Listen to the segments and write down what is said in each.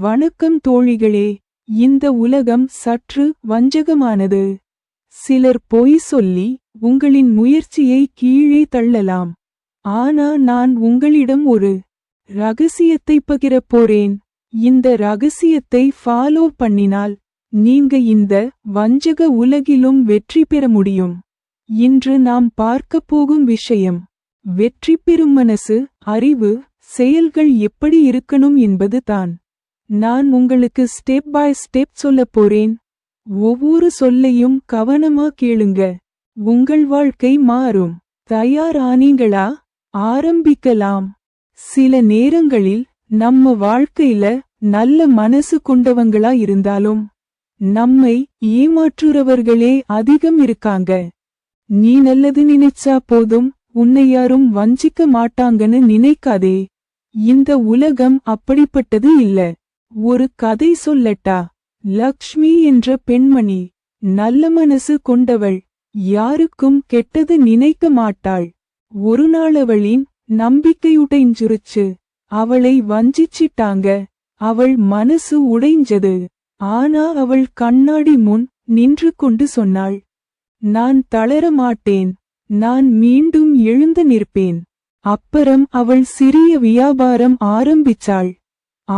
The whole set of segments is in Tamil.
வணக்கம் தோழிகளே இந்த உலகம் சற்று வஞ்சகமானது. சிலர் பொய் சொல்லி உங்களின் முயற்சியை கீழே தள்ளலாம். ஆனா நான் உங்களிடம் ஒரு ரகசியத்தை பகிரப் போறேன். இந்த ரகசியத்தை ஃபாலோ பண்ணினால் நீங்க இந்த வஞ்சக உலகிலும் வெற்றி பெற முடியும். இன்று நாம் பார்க்கப் போகும் விஷயம் வெற்றி பெறும் மனசு அறிவு செயல்கள் எப்படி இருக்கணும் என்பது தான். நான் உங்களுக்கு ஸ்டெப் பை ஸ்டெப் சொல்லப் போறேன். ஒவ்வொரு சொல்லையும் கவனமா கேளுங்க. உங்கள் வாழ்க்கை மாறும். தயாரானீங்களா? ஆரம்பிக்கலாம். சில நேரங்களில் நம்ம வாழ்க்கையில நல்ல மனசு கொண்டவங்களா இருந்தாலும் நம்மை ஏமாற்றுறவர்களே அதிகம் இருக்காங்க. நீ நல்லது நினைச்சா போதும் உன்னை யாரும் வஞ்சிக்க மாட்டாங்கன்னு நினைக்காதே. இந்த உலகம் அப்படிப்பட்டது இல்ல. ஒரு கதை சொல்லட்டா? லக்ஷ்மி என்ற பெண்மணி நல்ல மனசு கொண்டவள் யாருக்கும் கெட்டது நினைக்க மாட்டாள். ஒருநாள் அவளின் நம்பிக்கையுடைஞ்சுருச்சு அவளை வஞ்சிச்சிட்டாங்க. அவள் மனசு உடைஞ்சது. ஆனா அவள் கண்ணாடி முன் நின்று கொண்டு சொன்னாள் நான் தளர மாட்டேன். நான் மீண்டும் எழுந்து நிற்பேன். அப்புறம் அவள் சிறிய வியாபாரம் ஆரம்பிச்சாள்.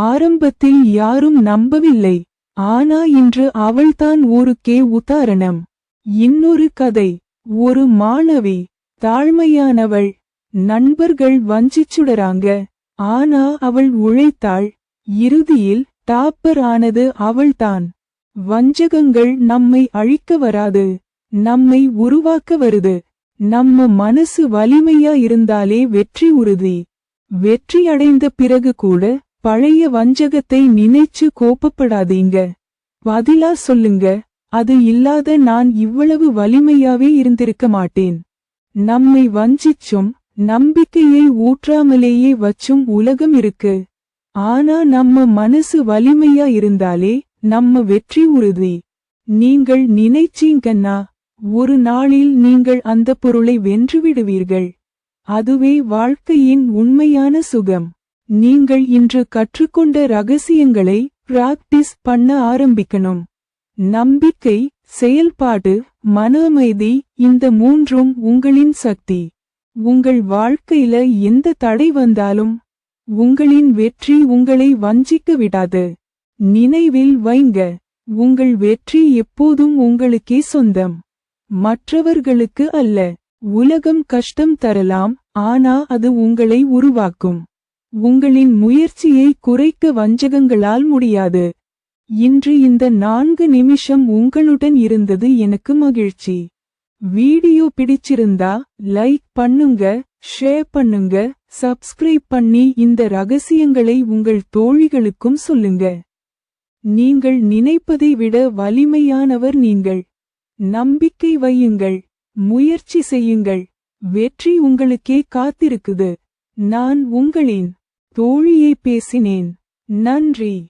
ஆரம்பத்தில் யாரும் நம்பவில்லை. ஆனா இன்று அவள்தான் ஊருக்கே உதாரணம். இன்னொரு கதை. ஒரு மாணவி தாழ்மையானவள் நண்பர்கள் வஞ்சிச்சுடறாங்க. ஆனா அவள் உழைத்தாள். இறுதியில் டாப்பர் ஆனது அவள்தான். வஞ்சகங்கள் நம்மை அழிக்க வராது. நம்மை உருவாக்க வருது. நம்ம மனசு வலிமையா இருந்தாலே வெற்றி உறுதி. வெற்றி அடைந்த பிறகு கூட பழைய வஞ்சகத்தை நினைச்சு கோப்பப்படாதீங்க பதிலா சொல்லுங்க அது இல்லாத நான் இவ்வளவு வலிமையாவே இருந்திருக்க மாட்டேன். நம்மை வஞ்சிச்சும் நம்பிக்கையை ஊற்றாமலேயே வச்சும் உலகம் இருக்கு. ஆனா நம்ம மனசு வலிமையா இருந்தாலே நம்ம வெற்றி உறுதி. நீங்கள் நினைச்சீங்கன்னா ஒரு நாளில் நீங்கள் அந்த பொருளை வென்றுவிடுவீர்கள் அதுவே வாழ்க்கையின் உண்மையான சுகம். நீங்கள் இன்று கற்றுக்கொண்ட ரகசியங்களை பிராக்டிஸ் பண்ண ஆரம்பிக்கணும். நம்பிக்கை செயல்பாடு மன அமைதி இந்த மூன்றும் உங்களின் சக்தி. உங்கள் வாழ்க்கையில எந்த தடை வந்தாலும் உங்களின் வெற்றி உங்களை வஞ்சிக்க விடாது. நினைவில் வைங்க உங்கள் வெற்றி எப்போதும் உங்களுக்கே சொந்தம். மற்றவர்களுக்கு அல்ல உலகம் கஷ்டம் தரலாம் ஆனா அது உங்களை உருவாக்கும். உங்களின் முயற்சியை குறைக்க வஞ்சகங்களால் முடியாது. இன்று இந்த நான்கு நிமிஷம் உங்களுடன் இருந்தது எனக்கு மகிழ்ச்சி. வீடியோ பிடிச்சிருந்தா லைக் பண்ணுங்க ஷேர் பண்ணுங்க சப்ஸ்கிரைப் பண்ணி இந்த ரகசியங்களை உங்கள் தோழிகளுக்கும் சொல்லுங்க. நீங்கள் நினைப்பதை விட வலிமையானவர் நீங்கள். நம்பிக்கை வையுங்கள் முயற்சி செய்யுங்கள் வெற்றி உங்களுக்கே காத்திருக்குது. நான் உங்களின் தோழியை பேசினேன். நன்றி.